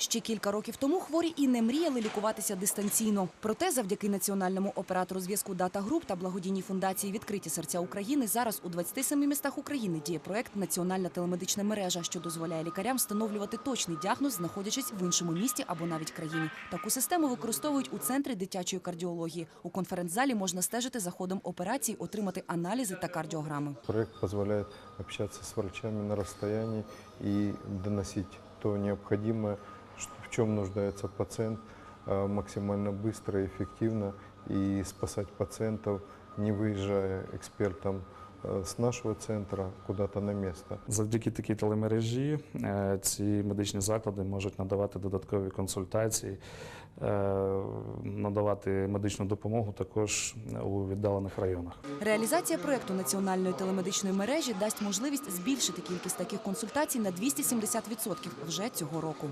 Ще кілька років тому хворі і не мріяли лікуватися дистанційно. Проте, завдяки національному оператору зв'язку Дата Груп та благодійній фундації Відкриті серця України зараз у 27 містах України діє проект Національна телемедична мережа, що дозволяє лікарям встановлювати точний діагноз, знаходячись в іншому місті або навіть країні. Таку систему використовують у центрі дитячої кардіології. У конференц-залі можна стежити за ходом операцій, отримати аналізи та кардіограми. Проект позволяет общаться с врачами на расстоянии и доносить то необходимое, ш- в чем нуждается пациент, а, максимально быстро и эффективно и спасать пациентов, не выезжая экспертам э, с нашего центра куда-то на место. Завдяки такій телемережі е, ці медичні заклади можуть надавати додаткові консультації, е, надавати медичну допомогу також у віддалених районах. Реалізація проекту національної телемедичної мережі дасть можливість збільшити кількість таких консультацій на 270% вже цього року.